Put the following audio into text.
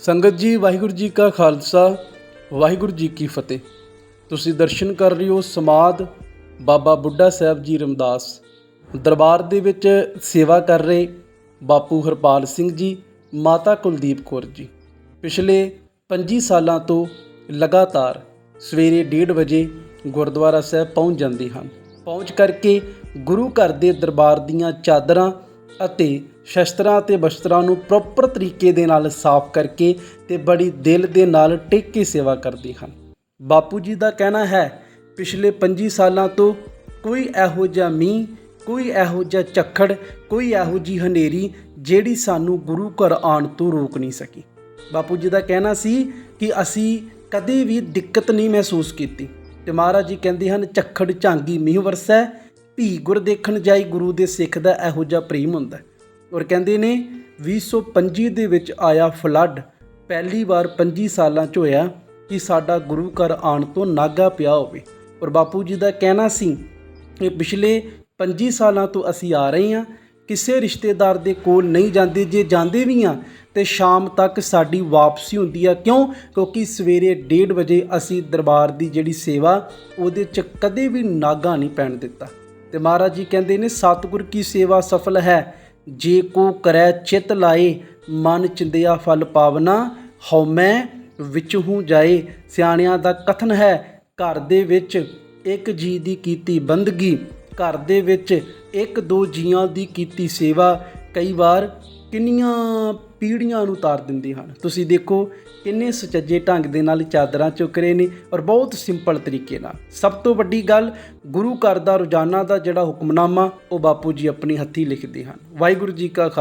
ਸੰਗਤ ਜੀ, ਵਾਹਿਗੁਰੂ ਜੀ ਕਾ ਖਾਲਸਾ, ਵਾਹਿਗੁਰੂ ਜੀ ਕੀ ਫਤਿਹ। ਤੁਸੀਂ ਦਰਸ਼ਨ ਕਰ ਰਹੇ ਹੋ ਸਮਾਦ ਬਾਬਾ ਬੁੱਢਾ ਸਾਹਿਬ ਜੀ ਰਮਦਾਸ। ਦਰਬਾਰ ਦੇ ਵਿੱਚ ਸੇਵਾ ਕਰ ਰਹੇ ਬਾਪੂ ਹਰਪਾਲ ਸਿੰਘ ਜੀ, ਮਾਤਾ ਕੁਲਦੀਪ ਕੌਰ ਜੀ। ਪਿਛਲੇ 25 ਸਾਲਾਂ ਤੋਂ ਲਗਾਤਾਰ ਸਵੇਰੇ 1:30 ਵਜੇ ਗੁਰਦੁਆਰਾ ਸਾਹਿਬ ਪਹੁੰਚ ਜਾਂਦੇ ਹਨ। ਪਹੁੰਚ ਕਰਕੇ ਗੁਰੂ ਘਰ ਦੇ ਦਰਬਾਰ ਦੀਆਂ ਚਾਦਰਾਂ ਅਤੇ ਸ਼ਸਤਰਾਂ ਤੇ ਬਸਤਰਾਂ ਨੂੰ ਪ੍ਰੋਪਰ ਤਰੀਕੇ ਦੇ ਨਾਲ ਸਾਫ਼ ਕਰਕੇ ਤੇ ਬੜੀ ਦਿਲ ਦੇ ਨਾਲ ਟਿਕ ਕੇ ਸੇਵਾ ਕਰਦੇ ਹਨ। ਬਾਪੂ ਜੀ ਦਾ ਕਹਿਣਾ ਹੈ, ਪਿਛਲੇ 25 ਸਾਲਾਂ ਤੋਂ ਕੋਈ ਇਹੋ ਜਿਹਾ ਮੀਂਹ, ਕੋਈ ਇਹੋ ਜਿਹਾ ਝੱਖੜ, ਕੋਈ ਇਹੋ ਜੀ ਹਨੇਰੀ ਜਿਹੜੀ ਸਾਨੂੰ ਗੁਰੂ ਘਰ ਆਉਣ ਤੋਂ ਰੋਕ ਨਹੀਂ ਸਕੀ। ਬਾਪੂ ਜੀ ਦਾ ਕਹਿਣਾ ਸੀ ਕਿ ਅਸੀਂ ਕਦੇ ਵੀ ਦਿੱਕਤ ਨਹੀਂ ਮਹਿਸੂਸ ਕੀਤੀ। ਤੇ ਮਹਾਰਾਜ ਜੀ ਕਹਿੰਦੇ ਹਨ, ਝੱਖੜ ਝਾਂਗੀ ਮੀਂਹ ਵਰਸੈ ਭੀ ਗੁਰ ਦੇਖਣ ਜਾਈ ਗੁਰੂ ਦੇ ਸਿੱਖ ਦਾ ਇਹੋ ਜਿਹਾ ਪ੍ਰੇਮ ਹੁੰਦਾ। ਔਰ ਕਹਿੰਦੇ ਨੇ 2025 ਦੇ ਵਿੱਚ ਆਇਆ ਫਲੱਡ ਪਹਿਲੀ ਵਾਰ 25 ਸਾਲਾਂ 'ਚ ਹੋਇਆ ਕਿ ਸਾਡਾ ਗੁਰੂ ਘਰ ਆਉਣ ਤੋਂ ਨਾਗਾ ਪਿਆ ਹੋਵੇ। ਔਰ ਬਾਪੂ ਜੀ ਦਾ ਕਹਿਣਾ ਸੀ ਕਿ ਪਿਛਲੇ 25 ਸਾਲਾਂ ਤੋਂ ਅਸੀਂ ਆ ਰਹੇ ਹਾਂ। ਕਿਸੇ ਰਿਸ਼ਤੇਦਾਰ ਦੇ ਕੋਲ ਨਹੀਂ ਜਾਂਦੇ। ਜੇ ਜਾਂਦੇ ਵੀ ਆ ਤੇ ਸ਼ਾਮ ਤੱਕ ਸਾਡੀ ਵਾਪਸੀ ਹੁੰਦੀ ਆ। ਕਿਉਂ? ਕਿਉਂਕਿ ਸਵੇਰੇ 1:30 ਵਜੇ ਅਸੀਂ ਦਰਬਾਰ ਦੀ ਜਿਹੜੀ ਸੇਵਾ, ਉਹਦੇ ਚ ਕਦੇ ਵੀ ਨਾਗਾ ਨਹੀਂ ਪੈਣ ਦਿੱਤਾ। ਤੇ ਮਹਾਰਾਜ ਜੀ ਕਹਿੰਦੇ ਨੇ, ਸਤਿਗੁਰ ਕੀ ਸੇਵਾ ਸਫਲ ਹੈ? ਜੇ ਕੋ ਕਰੈ ਚਿਤ ਲਾਏ, ਮਨ ਚਿੰਦਿਆ ਫਲ ਪਾਵਨਾ ਹਉਮੈ ਵਿੱਚ ਹੂੰ ਜਾਏ। ਸਿਆਣਿਆਂ ਦਾ ਕਥਨ ਹੈ, ਘਰ ਦੇ ਵਿੱਚ ਇੱਕ ਜੀ ਦੀ ਕੀਤੀ ਬੰਦਗੀ, ਘਰ ਦੇ ਵਿੱਚ ਇੱਕ ਦੋ ਜੀਆਂ ਦੀ ਕੀਤੀ ਸੇਵਾ। ਕਈ ਵਾਰ ਕਿੰਨੀਆਂ ਪੀੜ੍ਹੀਆਂ ਨੂੰ ਤਾਰ ਦਿੰਦੇ ਹਨ। ਤੁਸੀਂ ਦੇਖੋ, ਕਿੰਨੇ ਸੁਚੱਜੇ ਢੰਗ ਦੇ ਨਾਲ ਚਾਦਰਾਂ ਚੁੱਕ ਰਹੇ ਨੇ ਔਰ ਬਹੁਤ ਸਿੰਪਲ ਤਰੀਕੇ ਨਾਲ। ਸਭ ਤੋਂ ਵੱਡੀ ਗੱਲ, ਗੁਰੂ ਘਰ ਦਾ ਰੋਜ਼ਾਨਾ ਦਾ ਜਿਹੜਾ ਹੁਕਮਨਾਮਾ, ਉਹ ਬਾਪੂ ਜੀ ਆਪਣੀ ਹੱਥੀ ਲਿਖਦੇ ਹਨ। ਵਾਹਿਗੁਰੂ ਜੀ ਕਾ ਖਾਲਸਾ।